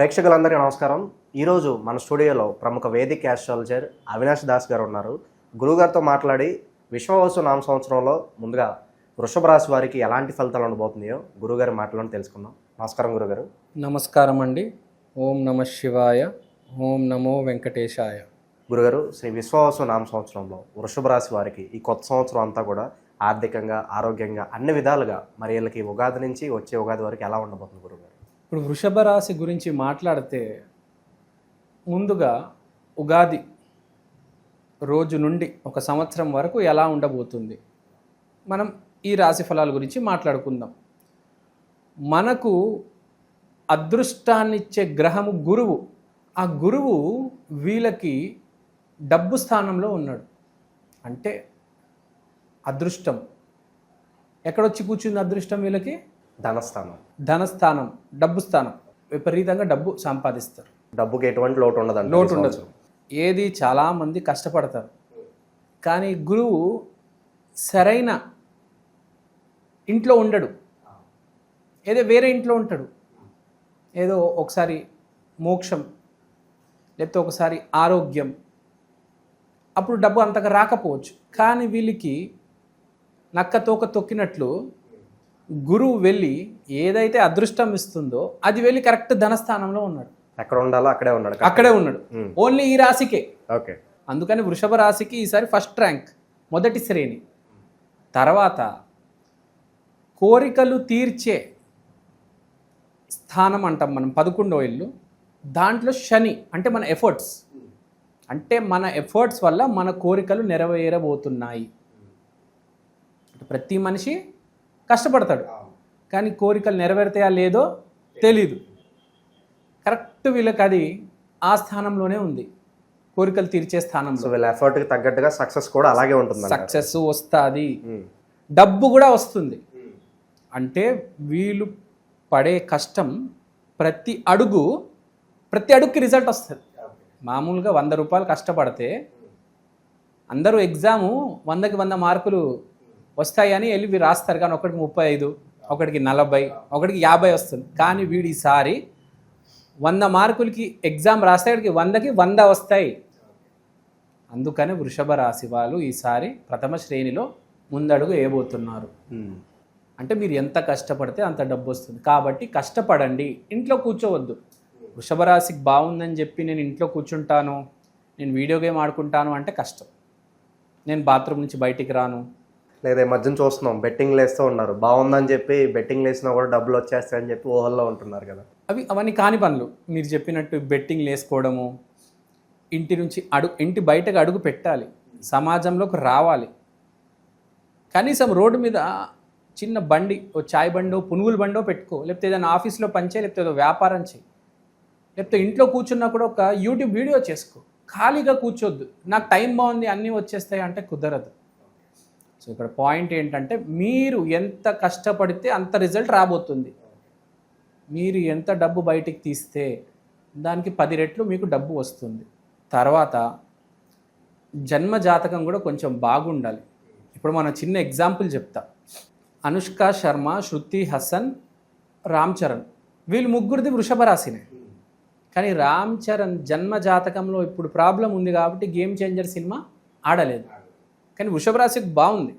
ప్రేక్షకులందరికీ నమస్కారం. ఈరోజు మన స్టూడియోలో ప్రముఖ వేదిక యాస్ట్రాలజర్ అవినాష్ దాస్ గారు ఉన్నారు. గురువుగారితో మాట్లాడి విశ్వవసు నామ సంవత్సరంలో ముందుగా వృషభ రాశి వారికి ఎలాంటి ఫలితాలు ఉండబోతున్నాయో గురువుగారి మాటలను తెలుసుకుందాం. నమస్కారం గురుగారు నమస్కారం అండి ఓం నమ శివాయ ఓం నమో వెంకటేశాయ. గురుగారు శ్రీ విశ్వవసు నామ సంవత్సరంలో వృషభ రాశి వారికి ఈ కొత్త సంవత్సరం అంతా కూడా ఆర్థికంగా ఆరోగ్యంగా అన్ని విధాలుగా మరి వీళ్ళకి ఉగాది నుంచి వచ్చే ఉగాది వరకు ఎలా ఉండబోతుంది గురుగారు ఇప్పుడు వృషభ రాశి గురించి మాట్లాడితే ముందుగా ఉగాది రోజు నుండి ఒక సంవత్సరం వరకు ఎలా ఉండబోతుంది? మనం ఈ రాశి ఫలాల గురించి మాట్లాడుకుందాం. మనకు అదృష్టాన్నిచ్చే గ్రహము గురువు. ఆ గురువు వీళ్ళకి డబ్బు స్థానంలో ఉన్నాడు. అంటే అదృష్టం. ఎక్కడొచ్చి కూర్చుంది అదృష్టం వీళ్ళకి? ధనస్థానం. ధనస్థానం డబ్బు స్థానం. విపరీతంగా డబ్బు సంపాదిస్తారు. డబ్బుకి ఎటువంటి లోటు ఉండదండి లోటు ఉండదు. ఏది చాలామంది కష్టపడతారు. కానీ గురువు సరైన ఇంట్లో ఉండడు. ఏదో వేరే ఇంట్లో ఉంటాడు. ఏదో ఒకసారి మోక్షం లేకపోతే ఒకసారి ఆరోగ్యం. అప్పుడు డబ్బు అంతగా రాకపోవచ్చు. కానీ వీళ్ళకి నక్క తోక తొక్కినట్లు గురువు వెళ్ళి ఏదైతే అదృష్టం ఇస్తుందో అది వెళ్ళి కరెక్ట్ ధనస్థానంలో ఉన్నాడు. ఎక్కడ ఉండాలో అక్కడే ఉన్నాడు అక్కడే ఉన్నాడు. ఓన్లీ ఈ రాశికే. ఓకే. అందుకని వృషభ రాశికి ఈసారి ఫస్ట్ ర్యాంక్ మొదటి శ్రేణి. తర్వాత కోరికలు తీర్చే స్థానం అంటాం మనం పదకొండో ఇల్లు. దాంట్లో శని అంటే మన ఎఫర్ట్స్ అంటే మన ఎఫర్ట్స్ వల్ల మన కోరికలు నెరవేరబోతున్నాయి. ప్రతి మనిషి కష్టపడతాడు. కానీ కోరికలు నెరవేరుతాయా లేదో తెలీదు. కరెక్ట్ వీళ్ళకి అది ఆ స్థానంలోనే ఉంది. కోరికలు తీర్చే స్థానంలో. సో వీళ్ళ ఎఫర్ట్కి తగ్గట్టుగా సక్సెస్ కూడా అలాగే ఉంటుంది సక్సెస్ వస్తుంది. డబ్బు కూడా వస్తుంది. అంటే వీళ్ళు పడే కష్టం ప్రతి అడుగు ప్రతి అడుగుకి రిజల్ట్ వస్తుంది. మామూలుగా వంద రూపాయలు కష్టపడితే అందరూ ఎగ్జాము వందకి వంద మార్కులు వస్తాయని వెళ్ళి వీరు రాస్తారు కానీ ఒకటికి ముప్పై ఐదు ఒకటికి నలభై ఒకటికి యాభై వస్తుంది. కానీ వీడు ఈసారి వంద మార్కులకి ఎగ్జామ్ రాసేవాడికి వందకి వంద వస్తాయి. అందుకని వృషభ రాశి వాళ్ళు ఈసారి ప్రథమ శ్రేణిలో ముందడుగు వేయబోతున్నారు. అంటే మీరు ఎంత కష్టపడితే అంత డబ్బు వస్తుంది. కాబట్టి కష్టపడండి ఇంట్లో కూర్చోవద్దు. వృషభ రాశికి బాగుందని చెప్పి నేను ఇంట్లో కూర్చుంటాను నేను వీడియో గేమ్ ఆడుకుంటాను అంటే కష్టం. నేను బాత్రూమ్ నుంచి బయటికి రాను లేదా ఈ మధ్యన చూస్తున్నాం. బెట్టింగ్ వేస్తూ ఉన్నారు. బాగుందని చెప్పి బెట్టింగ్ వేసినా కూడా డబ్బులు వచ్చేస్తాయని చెప్పి ఊహల్లో ఉంటున్నారు కదా. అవి అవన్నీ కాని పనులు. మీరు చెప్పినట్టు బెట్టింగ్ వేసుకోవడము ఇంటి నుంచి అడుగు ఇంటి బయటకు అడుగు పెట్టాలి. సమాజంలోకి రావాలి. కనీసం రోడ్డు మీద చిన్న బండి ఓ చాయ్ బండో పునుగుల బండో పెట్టుకో. లేకపోతే ఏదైనా ఆఫీస్లో పనిచేయి లేకపోతే ఏదో వ్యాపారం చేయి. లేకపోతే ఇంట్లో కూర్చున్నా కూడా ఒక యూట్యూబ్ వీడియో చేసుకో. ఖాళీగా కూర్చోద్దు. నాకు టైం బాగుంది అన్నీ వచ్చేస్తాయి అంటే కుదరదు. సో ఇక్కడ పాయింట్ ఏంటంటే మీరు ఎంత కష్టపడితే అంత రిజల్ట్ రాబోతుంది. మీరు ఎంత డబ్బు బయటికి తీస్తే దానికి పది రెట్లు మీకు డబ్బు వస్తుంది. తర్వాత జన్మ జాతకం కూడా కొంచెం బాగుండాలి. ఇప్పుడు మన చిన్న ఎగ్జాంపుల్ చెప్తా. అనుష్క శర్మ శృతి హసన్ రామ్ చరణ్ వీళ్ళు ముగ్గురిది వృషభ రాశినే. కానీ రామ్ చరణ్ జన్మ జాతకంలో ఇప్పుడు ప్రాబ్లం ఉంది కాబట్టి గేమ్ చేంజర్ సినిమా ఆడలేదు. కానీ వృషభ రాశికి బాగుంది.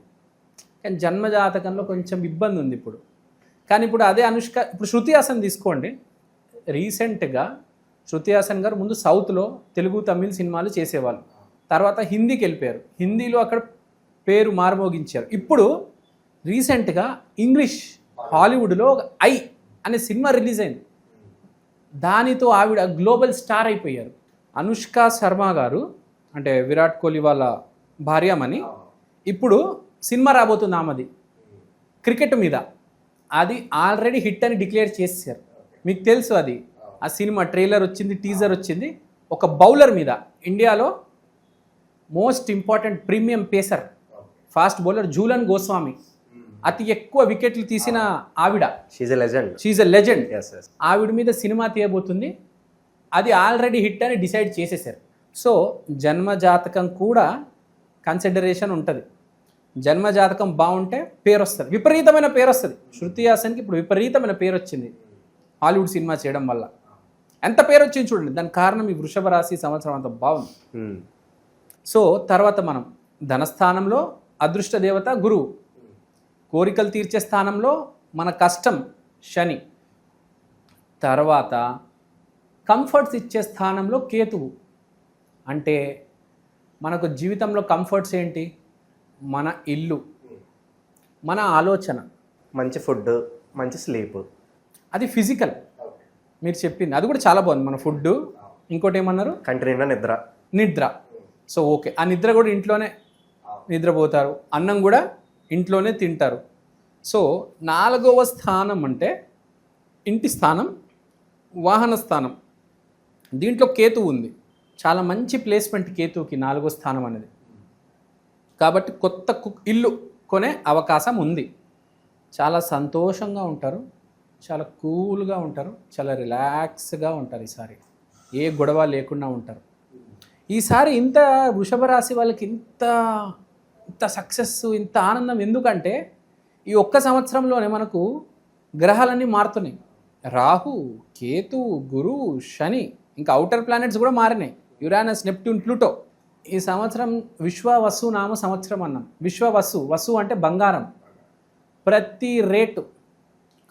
కానీ జన్మజాతకంలో కొంచెం ఇబ్బంది ఉంది ఇప్పుడు. కానీ ఇప్పుడు అదే అనుష్క ఇప్పుడు శృతి హాసన్ తీసుకోండి. రీసెంట్గా శృతి హాసన్ గారు ముందు సౌత్లో తెలుగు తమిళ్ సినిమాలు చేసేవాళ్ళు. తర్వాత హిందీకి వెళ్ళిపోయారు. హిందీలో అక్కడ పేరు మారుమోగించారు. ఇప్పుడు రీసెంట్గా ఇంగ్లీష్ హాలీవుడ్లో ఒక ఐ అనే సినిమా రిలీజ్ అయింది. దానితో ఆవిడ గ్లోబల్ స్టార్ అయిపోయారు. అనుష్క శర్మ గారు అంటే విరాట్ కోహ్లీ వాళ్ళ భార్యమని ఇప్పుడు సినిమా రాబోతుంది ఆమెది. క్రికెట్ మీద. అది ఆల్రెడీ హిట్ అని డిక్లేర్ చేశారు. మీకు తెలుసు అది. ఆ సినిమా ట్రైలర్ వచ్చింది టీజర్ వచ్చింది. ఒక బౌలర్ మీద. ఇండియాలో most important premium pacer. Fast bowler Jhulan Goswami. అతి ఎక్కువ వికెట్లు తీసిన ఆవిడ. She's legend she's a legend ఆవిడ మీద సినిమా తీయబోతుంది. అది ఆల్రెడీ హిట్ అని డిసైడ్ చేసేసారు సో జన్మ జాతకం కూడా కన్సిడరేషన్ ఉంటుంది. జన్మ జాతకం బాగుంటే పేరు వస్తుంది విపరీతమైన పేరు వస్తుంది శృతి హాసన్కి ఇప్పుడు విపరీతమైన పేరు వచ్చింది హాలీవుడ్ సినిమా చేయడం వల్ల. ఎంత పేరు వచ్చింది చూడండి. దానికి కారణం ఈ వృషభ రాశి సంవత్సరం అంత బాగుంది. సో తర్వాత మనం ధనస్థానంలో అదృష్ట దేవత గురువు. కోరికలు తీర్చే స్థానంలో మన కష్టం శని. తర్వాత కంఫర్ట్స్ ఇచ్చే స్థానంలో కేతువు. అంటే మనకు జీవితంలో కంఫర్ట్స్ ఏంటి? మన ఇల్లు. మన ఆలోచన. మంచి ఫుడ్ మంచి స్లీప్ అది ఫిజికల్ మీరు చెప్పింది. అది కూడా చాలా బాగుంది. మన ఫుడ్ ఇంకోటి ఏమన్నారు? కంటి నిద్ర. నిద్ర. So okay. ఆ నిద్ర కూడా ఇంట్లోనే నిద్రపోతారు. అన్నం కూడా ఇంట్లోనే తింటారు. సో నాలుగవ స్థానం అంటే ఇంటి స్థానం వాహన స్థానం. దీంట్లో కేతు ఉంది. చాలా మంచి ప్లేస్మెంట్ కేతువుకి నాలుగో స్థానం అనేది. కాబట్టి కొత్త ఇల్లు కొనే అవకాశం ఉంది. చాలా సంతోషంగా ఉంటారు. చాలా కూల్గా ఉంటారు. చాలా రిలాక్స్గా ఉంటారు ఈసారి. ఏ గొడవ లేకుండా ఉంటారు. ఈసారి ఇంత వృషభ రాశి వాళ్ళకి ఇంత ఇంత సక్సెస్ ఇంత ఆనందం ఎందుకంటే ఈ ఒక్క సంవత్సరంలోనే మనకు గ్రహాలన్నీ మారుతున్నాయి. రాహు కేతు గురు శని ఇంకా అవుటర్ ప్లానెట్స్ కూడా మారినాయి. యురానస్ నెప్ట్యూన్ ప్లూటో ఈ సంవత్సరం విశ్వ వసు నామ సంవత్సరం అన్నాం. విశ్వ వసు వసు అంటే బంగారం. ప్రతి రేటు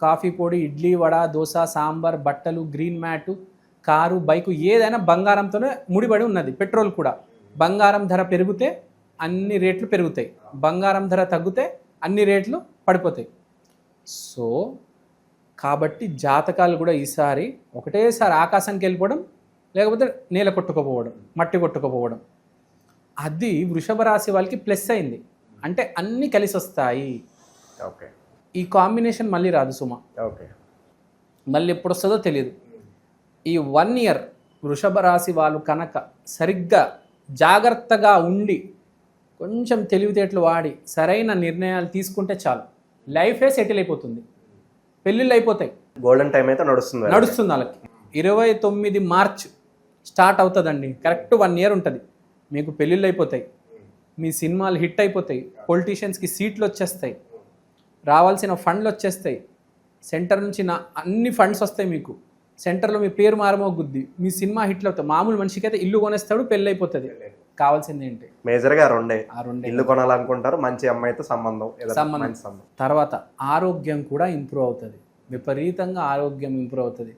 కాఫీ పొడి ఇడ్లీ వడ దోశ సాంబార్ బట్టలు గ్రీన్ మ్యాటు కారు బైకు ఏదైనా బంగారంతోనే ముడిపడి ఉన్నది. పెట్రోల్ కూడా. బంగారం ధర పెరిగితే అన్ని రేట్లు పెరుగుతాయి. బంగారం ధర తగ్గితే అన్ని రేట్లు పడిపోతాయి. సో కాబట్టి జాతకాలు కూడా ఈసారి ఒకటేసారి ఆకాశానికి వెళ్ళిపోవడం లేకపోతే నేల కొట్టుకుపోవడం మట్టి కొట్టుకుపోవడం. అది వృషభ రాశి వాళ్ళకి ప్లస్ అయింది. అంటే అన్నీ కలిసి వస్తాయి. ఓకే. ఈ కాంబినేషన్ మళ్ళీ రాదు సుమ. ఓకే. మళ్ళీ ఎప్పుడు వస్తుందో తెలియదు ఈ వన్ ఇయర్ వృషభ రాశి వాళ్ళు కనుక సరిగ్గా జాగ్రత్తగా ఉండి కొంచెం తెలివితేటలు వాడి సరైన నిర్ణయాలు తీసుకుంటే చాలు. లైఫే సెటిల్ అయిపోతుంది. పెళ్ళిళ్ళు అయిపోతాయి. గోల్డెన్ టైం అయితే నడుస్తుంది నడుస్తుంది వాళ్ళకి. ఇరవై తొమ్మిది మార్చ్ స్టార్ట్ అవుతుందండి. కరెక్ట్ వన్ ఇయర్ ఉంటుంది. మీకు పెళ్ళిళ్ళు అయిపోతాయి. మీ సినిమాలు హిట్ అయిపోతాయి. పొలిటీషియన్స్కి సీట్లు వచ్చేస్తాయి. రావాల్సిన ఫండ్లు వచ్చేస్తాయి. సెంటర్ నుంచి నా అన్ని ఫండ్స్ వస్తాయి మీకు. సెంటర్లో మీ పేరు మారమోగుద్ది. మీ సినిమా హిట్లు అవుతాయి. మామూలు మనిషికి అయితే ఇల్లు కొనేస్తాడు పెళ్ళి అయిపోతుంది. కావాల్సింది ఏంటి? మేజర్గా రెండే. ఆ రెండే. ఇల్లు కొనాలనుకుంటారు మంచి అమ్మాయితో సంబంధం సంబంధం. సంబంధం. తర్వాత ఆరోగ్యం కూడా ఇంప్రూవ్ అవుతుంది. విపరీతంగా ఆరోగ్యం ఇంప్రూవ్ అవుతుంది.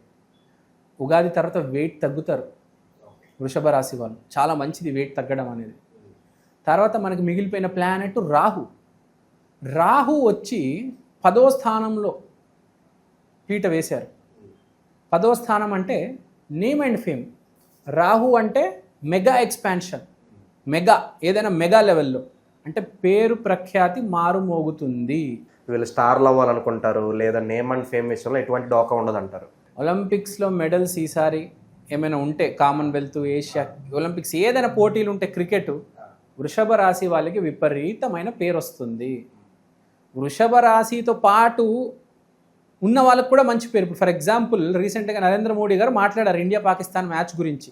ఉగాది తర్వాత వెయిట్ తగ్గుతారు. వృషభ రాశి వాళ్ళు. చాలా మంచిది వెయిట్ తగ్గడం అనేది. తర్వాత మనకి మిగిలిపోయిన ప్లానెట్ రాహు. రాహు వచ్చి పదో స్థానంలో పీట వేశారు. పదో స్థానం అంటే నేమ్ అండ్ ఫేమ్ రాహు అంటే మెగా ఎక్స్పాన్షన్ మెగా ఏదైనా మెగా లెవెల్లో అంటే పేరు ప్రఖ్యాతి మారుమోగుతుంది వీళ్ళు స్టార్లు అవ్వాలనుకుంటారు లేదా నేమ్ అండ్ ఫేమ్ విషయంలో ఎటువంటి డోకా ఉండదు అంటారు ఒలింపిక్స్లో మెడల్స్ ఈసారి ఏమైనా ఉంటే కామన్వెల్త్ ఏషియా ఒలింపిక్స్ ఏదైనా పోటీలు ఉంటే క్రికెట్ వృషభ రాశి వాళ్ళకి విపరీతమైన పేరు వస్తుంది. వృషభ రాశితో పాటు ఉన్న వాళ్ళకి కూడా మంచి పేరు. ఫర్ ఎగ్జాంపుల్ రీసెంట్గా నరేంద్ర మోడీ గారు మాట్లాడారు ఇండియా పాకిస్తాన్ మ్యాచ్ గురించి.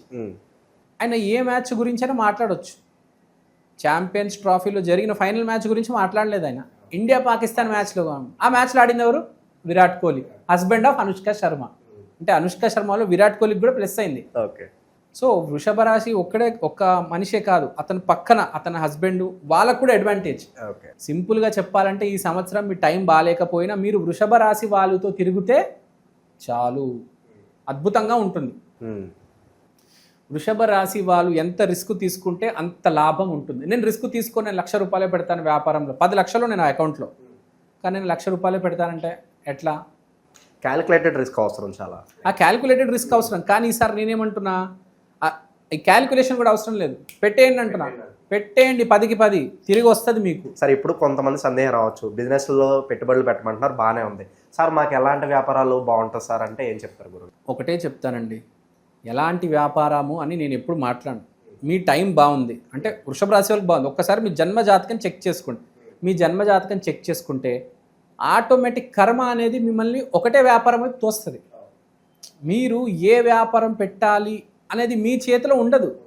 ఆయన ఏ మ్యాచ్ గురించి అయినా మాట్లాడొచ్చు. ఛాంపియన్స్ ట్రాఫీలో జరిగిన ఫైనల్ మ్యాచ్ గురించి మాట్లాడలేదు ఆయన. ఇండియా పాకిస్తాన్ మ్యాచ్లో ఆ మ్యాచ్లో ఆడింది ఎవరు? Virat Kohli. Husband of Anushka Sharma. అంటే అనుష్క శర్మలో విరాట్ కోహ్లీకి కూడా ప్లస్ అయింది. ఓకే. సో వృషభ రాశి ఒక్కడే ఒక్క మనిషే కాదు అతని పక్కన అతని హస్బెండ్ వాళ్ళకు కూడా అడ్వాంటేజ్ ఓకే. సింపుల్గా చెప్పాలంటే ఈ సంవత్సరం మీ టైం బాగాలేకపోయినా మీరు వృషభ రాశి వాళ్ళతో తిరిగితే చాలు. అద్భుతంగా ఉంటుంది. వృషభ రాశి వాళ్ళు ఎంత రిస్క్ తీసుకుంటే అంత లాభం ఉంటుంది. నేను రిస్క్ తీసుకొని నేను లక్ష రూపాయలే పెడతాను వ్యాపారంలో. పది లక్షలు నేను అకౌంట్లో కానీ నేను లక్ష రూపాయలే పెడతానంటే ఎట్లా? క్యాలిక్యులేటెడ్ రిస్క్ అవసరం చాలా. ఆ క్యాల్కులేటెడ్ రిస్క్ అవసరం. కానీ ఈసారి నేనేమంటున్నా ఈ క్యాల్కులేషన్ కూడా అవసరం లేదు. పెట్టేయండి అంటున్నా. పెట్టేయండి పదికి పది. తిరిగి వస్తుంది మీకు. సరే ఇప్పుడు కొంతమంది సందేహం రావచ్చు. బిజినెస్లో పెట్టుబడులు పెట్టమంటున్నారు బాగానే ఉంది. సార్ మాకు ఎలాంటి వ్యాపారాలు బాగుంటుంది సార్ అంటే ఏం చెప్తారు గురు? ఒకటే చెప్తానండి. ఎలాంటి వ్యాపారము అని నేను ఎప్పుడు మాట్లాడను. మీ టైం బాగుంది. అంటే వృషభ రాశి వాళ్ళకి బాగుంది. ఒక్కసారి మీ జన్మ జాతకం చెక్ చేసుకోండి. మీ జన్మ జాతకం చెక్ చేసుకుంటే ఆటోమేటిక్ కర్మ అనేది మిమ్మల్ని ఒకటే వ్యాపారం వైపు తోస్తుంది. మీరు ఏ వ్యాపారం పెట్టాలి అనేది మీ చేతిలో ఉండదు.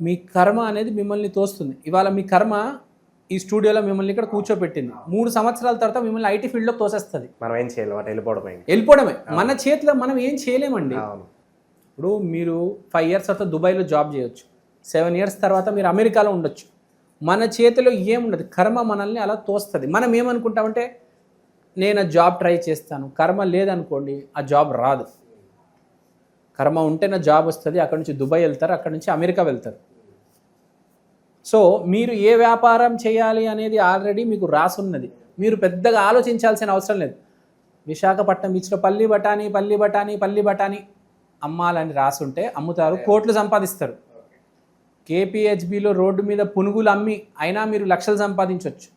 మీ కర్మ అనేది మిమ్మల్ని తోస్తుంది. ఇవాళ మీ కర్మ ఈ స్టూడియోలో మిమ్మల్ని ఇక్కడ కూర్చోబెట్టింది. మూడు సంవత్సరాల తర్వాత మిమ్మల్ని ఐటీ ఫీల్డ్లో తోసేస్తుంది. మనం ఏం చేయలేము వెళ్ళిపోవడమే. వెళ్ళిపోవడమే. మన చేతిలో మనం ఏం చేయలేమండి. ఇప్పుడు మీరు ఫైవ్ ఇయర్స్ తర్వాత దుబాయ్లో జాబ్ చేయొచ్చు. సెవెన్ ఇయర్స్ తర్వాత మీరు అమెరికాలో ఉండొచ్చు. మన చేతిలో ఏముండదు. కర్మ మనల్ని అలా తోస్తుంది. మనం ఏమనుకుంటామంటే నేను ఆ జాబ్ ట్రై చేస్తాను. కర్మ లేదనుకోండి ఆ జాబ్ రాదు. కర్మ ఉంటేనే జాబ్ వస్తుంది అక్కడ నుంచి దుబాయ్ వెళ్తారు అక్కడ నుంచి అమెరికా వెళ్తారు. సో మీరు ఏ వ్యాపారం చేయాలి అనేది ఆల్రెడీ మీకు రాసున్నది. మీరు పెద్దగా ఆలోచించాల్సిన అవసరం లేదు. విశాఖపట్నం బీచ్లో పల్లి బఠానీ పల్లి బఠానీ పల్లి బఠానీ అమ్మాలని రాసుంటే అమ్ముతారు కోట్లు సంపాదిస్తారు. కేపీహెచ్బిలో రోడ్డు మీద పునుగులు అమ్మి అయినా మీరు లక్షలు సంపాదించవచ్చు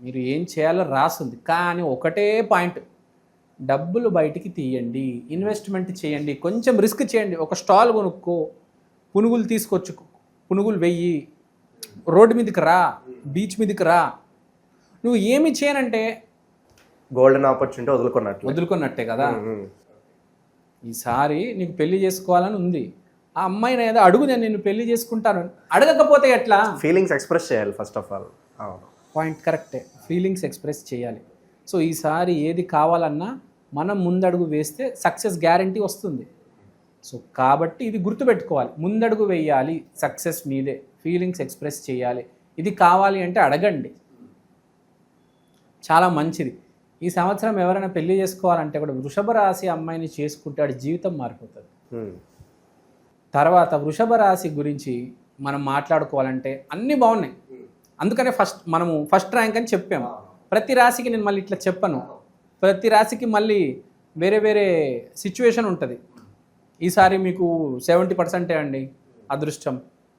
మీరు ఏం చేయాలో రాసుంది కానీ ఒకటే పాయింట్ డబ్బులు బయటికి తీయండి ఇన్వెస్ట్మెంట్ చేయండి కొంచెం రిస్క్ చేయండి. ఒక స్టాల్ కొనుక్కో పునుగులు తీసుకొచ్చు పునుగులు వెయ్యి రోడ్డు మీదకి రా బీచ్ మీదకి రా. నువ్వు ఏమి చేయనంటే గోల్డెన్ ఆపర్చునిటీ వదులుకున్నట్లు. వదులుకున్నట్టే కదా. ఈసారి నీకు పెళ్ళి చేసుకోవాలని ఉంది. ఆ అమ్మాయిని ఏదో అడుగు నేను నిన్ను పెళ్ళి చేసుకుంటాను. అడగకపోతే ఎట్లా? ఫీలింగ్స్ ఎక్స్ప్రెస్ చేయాలి ఫస్ట్ ఆఫ్ ఆల్ అవును. పాయింట్ కరెక్టే. ఫీలింగ్స్ ఎక్స్ప్రెస్ చేయాలి. సో ఈసారి ఏది కావాలన్నా మనం ముందడుగు వేస్తే సక్సెస్ గ్యారంటీ వస్తుంది. సో కాబట్టి ఇది గుర్తుపెట్టుకోవాలి. ముందడుగు వేయాలి సక్సెస్ మీదే. ఫీలింగ్స్ ఎక్స్ప్రెస్ చేయాలి. ఇది కావాలి అంటే అడగండి. చాలా మంచిది. ఈ సంవత్సరం ఎవరైనా పెళ్ళి చేసుకోవాలంటే కూడా వృషభ రాశి అమ్మాయిని చేసుకుంటే వాడి జీవితం మారిపోతుంది. తర్వాత వృషభ రాశి గురించి మనం మాట్లాడుకోవాలంటే అన్నీ బాగున్నాయి. అందుకనే ఫస్ట్ మనము ఫస్ట్ ర్యాంక్ అని చెప్పాము. ప్రతి రాశికి నేను మళ్ళీ ఇట్లా చెప్పను. ప్రతి రాశికి మళ్ళీ వేరే వేరే సిచ్యువేషన్ ఉంటుంది. ఈసారి మీకు సెవెంటీ పర్సెంటే అండి? అదృష్టం.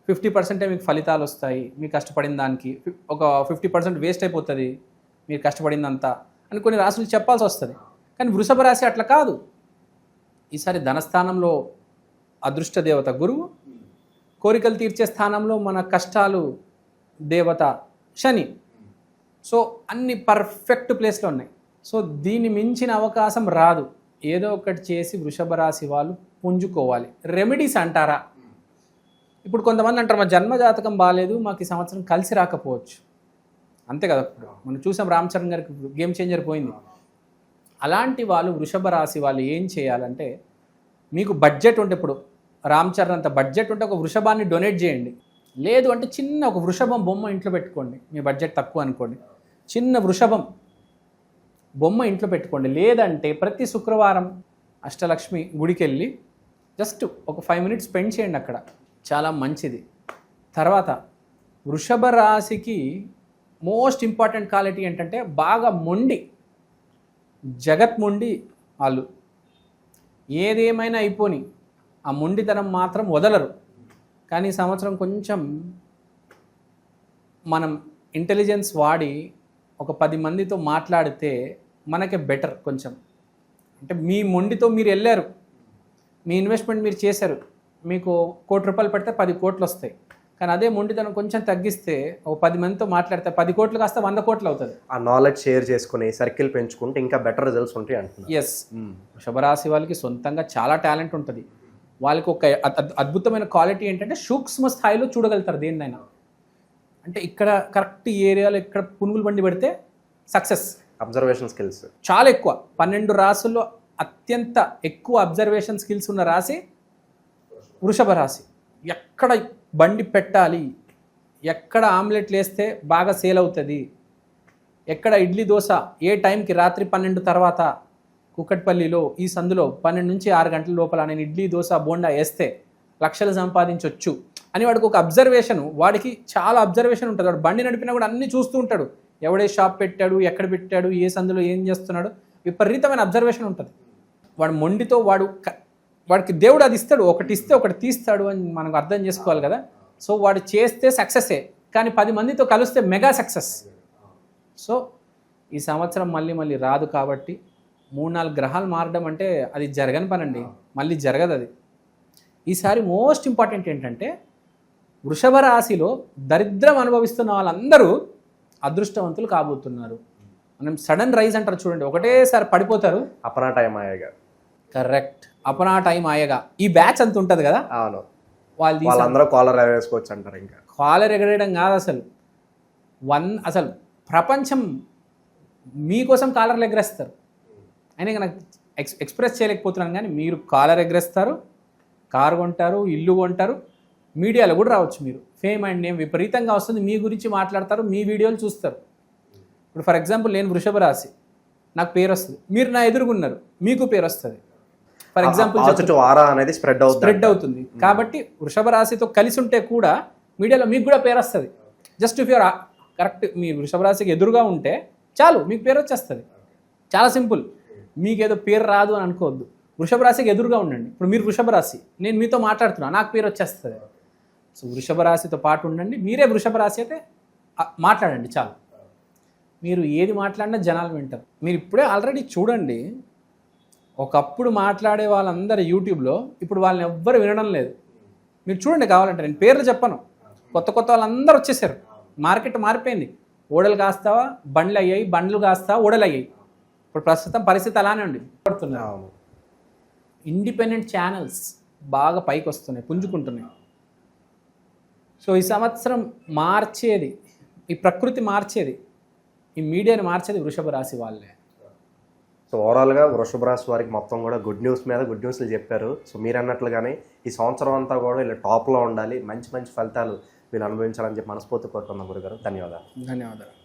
ఫిఫ్టీ పర్సెంటే మీకు ఫలితాలు వస్తాయి. మీరు కష్టపడిన దానికి ఒక ఫిఫ్టీ పర్సెంట్ వేస్ట్ అయిపోతుంది. మీరు కష్టపడిందంతా అని కొన్ని రాశులు చెప్పాల్సి వస్తుంది. కానీ వృషభ రాశి అట్లా కాదు. ఈసారి ధనస్థానంలో అదృష్ట దేవత గురువు. కోరికలు తీర్చే స్థానంలో మన కష్టాలు దేవత శని. సో అన్ని పర్ఫెక్ట్ ప్లేస్లో ఉన్నాయి. సో దీన్ని మించిన అవకాశం రాదు. ఏదో ఒకటి చేసి వృషభ రాశి వాళ్ళు పుంజుకోవాలి. రెమెడీస్ అంటారా? ఇప్పుడు కొంతమంది అంటారు మా జన్మ జాతకం బాగాలేదు మాకు ఈ సంవత్సరం కలిసి రాకపోవచ్చు. అంతే కదా ఇప్పుడు. మనం చూసాం రామ్ చరణ్ గారికి గేమ్ చేంజర్ పోయింది. అలాంటి వాళ్ళు వృషభ రాశి వాళ్ళు ఏం చేయాలంటే మీకు బడ్జెట్ ఉంటే ఇప్పుడు రామ్ చరణ్ అంత బడ్జెట్ ఉంటే ఒక వృషభాన్ని డొనేట్ చేయండి. లేదు అంటే చిన్న ఒక వృషభం బొమ్మ ఇంట్లో పెట్టుకోండి. మీ బడ్జెట్ తక్కువ అనుకోండి. చిన్న వృషభం బొమ్మ ఇంట్లో పెట్టుకోండి. లేదంటే ప్రతి శుక్రవారం అష్టలక్ష్మి గుడికి వెళ్ళి జస్ట్ ఒక ఫైవ్ మినిట్స్ స్పెండ్ చేయండి అక్కడ. చాలా మంచిది. తర్వాత వృషభ రాశికి మోస్ట్ ఇంపార్టెంట్ క్వాలిటీ ఏంటంటే బాగా మొండి జగత్ మొండి వాళ్ళు. ఏదేమైనా అయిపోని ఆ మొండితనం మాత్రం వదలరు. కానీ ఈ సంవత్సరం కొంచెం మనం ఇంటెలిజెన్స్ వాడి ఒక పది మందితో మాట్లాడితే మనకే బెటర్ కొంచెం. అంటే మీ మొండితో మీరు వెళ్ళారు. మీ ఇన్వెస్ట్మెంట్ మీరు చేశారు. మీకు కోటి రూపాయలు పెడితే పది కోట్లు వస్తాయి. కానీ అదే మొండితనం కొంచెం తగ్గిస్తే ఒక పది మందితో మాట్లాడితే పది కోట్లు కాస్త వంద కోట్లు అవుతుంది. ఆ నాలెడ్జ్ షేర్ చేసుకుని సర్కిల్ పెంచుకుంటే ఇంకా బెటర్ రిజల్ట్స్ ఉంటాయి అంటున్నారు. ఎస్ వృషభరాశి వాళ్ళకి సొంతంగా చాలా టాలెంట్ ఉంటుంది. వాళ్ళకి ఒక అద్- అద్- అద్భుతమైన క్వాలిటీ ఏంటంటే సూక్ష్మ స్థాయిలో చూడగలుగుతారు దేన్నైనా. అంటే ఇక్కడ కరెక్ట్ ఏరియాలో ఇక్కడ పునుగులు బండి పెడితే సక్సెస్. Observation skills. చాలా ఎక్కువ. పన్నెండు రాసుల్లో అత్యంత ఎక్కువ అబ్జర్వేషన్ స్కిల్స్ ఉన్న రాశి వృషభ రాశి. ఎక్కడ బండి పెట్టాలి ఎక్కడ ఆమ్లెట్లు వేస్తే బాగా సేల్ అవుతుంది ఎక్కడ ఇడ్లీ దోశ ఏ టైంకి రాత్రి పన్నెండు తర్వాత కుక్కట్పల్లిలో ఈ సందులో పన్నెండు నుంచి ఆరు గంటల లోపల నేను ఇడ్లీ దోశ బోండా వేస్తే లక్షలు సంపాదించవచ్చు అని వాడికి ఒక అబ్జర్వేషన్ వాడికి చాలా అబ్జర్వేషన్ ఉంటుంది. వాడు బండి నడిపినా కూడా అన్నీ చూస్తూ ఉంటాడు. ఎవడే షాప్ పెట్టాడు ఎక్కడ పెట్టాడు ఏ సందులో ఏం చేస్తున్నాడు విపరీతమైన అబ్జర్వేషన్ ఉంటుంది. వాడు మొండితో వాడు వాడికి దేవుడు అది ఇస్తాడు. ఒకటి ఇస్తే ఒకటి తీస్తాడు అని మనకు అర్థం చేసుకోవాలి కదా. సో వాడు చేస్తే సక్సెసే కానీ పది మందితో కలిస్తే మెగా సక్సెస్ సో ఈ సంవత్సరం మళ్ళీ మళ్ళీ రాదు కాబట్టి మూడు నాలుగు గ్రహాలు మారడం అంటే అది జరగని పనండి. మళ్ళీ జరగదు అది. ఈసారి మోస్ట్ ఇంపార్టెంట్ ఏంటంటే వృషభ రాశిలో దరిద్రం అనుభవిస్తున్న వాళ్ళందరూ అదృష్టవంతులు కాబోతున్నారు. మనం సడన్ రైజ్ అంటారు చూడండి ఒకటేసారి పడిపోతారు. అపనా టైం అయ్యాగా కరెక్ట్. అపనా టైం ఆయగా ఈ బ్యాచ్ అంత ఉంటుంది కదా? అవును. వాళ్ళు వాళ్ళందరూ కాలర్ వేసుకోవచ్చు అంటారు ఇంకా. కాలర్ ఎగరేయడం కాదు అసలు. వన్ అసలు ప్రపంచం మీకోసం కాలర్లు ఎగరేస్తారు. అయినా ఇక నాకు ఎక్స్ ఎక్స్ప్రెస్ చేయలేకపోతున్నాను కానీ మీరు కాలర్ ఎగరేస్తారు కారు కొంటారు ఇల్లు కొంటారు మీడియాలో కూడా రావచ్చు మీరు. ఫేమ్ అండ్ నేమ్ విపరీతంగా వస్తుంది మీ గురించి మాట్లాడతారు మీ వీడియోలు చూస్తారు. ఇప్పుడు ఫర్ ఎగ్జాంపుల్ నేను వృషభ రాశి నాకు పేరు వస్తుంది. మీరు నా ఎదురుగున్నారు మీకు పేరు వస్తుంది. ఫర్ ఎగ్జాంపుల్ ఆరా అనేది స్ప్రెడ్ అవుతుంది స్ప్రెడ్ అవుతుంది. కాబట్టి వృషభ రాశితో కలిసి ఉంటే కూడా మీడియాలో మీకు కూడా పేరు వస్తుంది. జస్ట్ ఇఫ్ యూర్ కరెక్ట్ మీ వృషభ రాశికి ఎదురుగా ఉంటే చాలు మీకు పేరు వచ్చేస్తుంది. చాలా సింపుల్. మీకేదో పేరు రాదు అని అనుకోవద్దు. వృషభ రాశికి ఎదురుగా ఉండండి. ఇప్పుడు మీరు వృషభ రాశి. నేను మీతో మాట్లాడుతున్నా. నాకు పేరు వచ్చేస్తుంది. సో వృషభ రాశితో పాటు ఉండండి. మీరే వృషభ రాశి అయితే మాట్లాడండి చాలు. మీరు ఏది మాట్లాడినా జనాలు వింటారు. మీరు ఇప్పుడే ఆల్రెడీ చూడండి. ఒకప్పుడు మాట్లాడే వాళ్ళందరూ యూట్యూబ్లో ఇప్పుడు వాళ్ళని ఎవ్వరు వినడం లేదు. మీరు చూడండి కావాలంటే నేను పేర్లు చెప్పను. కొత్త కొత్త వాళ్ళందరూ వచ్చేసారు. మార్కెట్ మారిపోయింది. ఓడలు కాస్తావా? బండ్లు అయ్యాయి. బండ్లు కాస్తా ఓడలు అయ్యాయి. ఇప్పుడు ప్రస్తుతం పరిస్థితి అలానే ఉంది. పడుతున్నారు అవును. ఇండిపెండెంట్ ఛానల్స్ బాగా పైకి వస్తున్నాయి పుంజుకుంటున్నాయి. సో ఈ సంవత్సరం మార్చేది ఈ ప్రకృతి మార్చేది ఈ మీడియాని మార్చేది వృషభ రాశి వాళ్ళే. సో ఓవరాల్గా వృషభ రాశి వారికి మొత్తం కూడా గుడ్ న్యూస్ మీద గుడ్ న్యూస్లు చెప్పారు. సో మీరు అన్నట్లుగానే ఈ సంవత్సరం అంతా కూడా ఇలా టాప్లో ఉండాలి మంచి మంచి ఫలితాలు వీళ్ళు అనుభవించాలని చెప్పి మనస్ఫూర్తి కోరుకుందాం గురుగారు. ధన్యవాదాలు. ధన్యవాదాలు.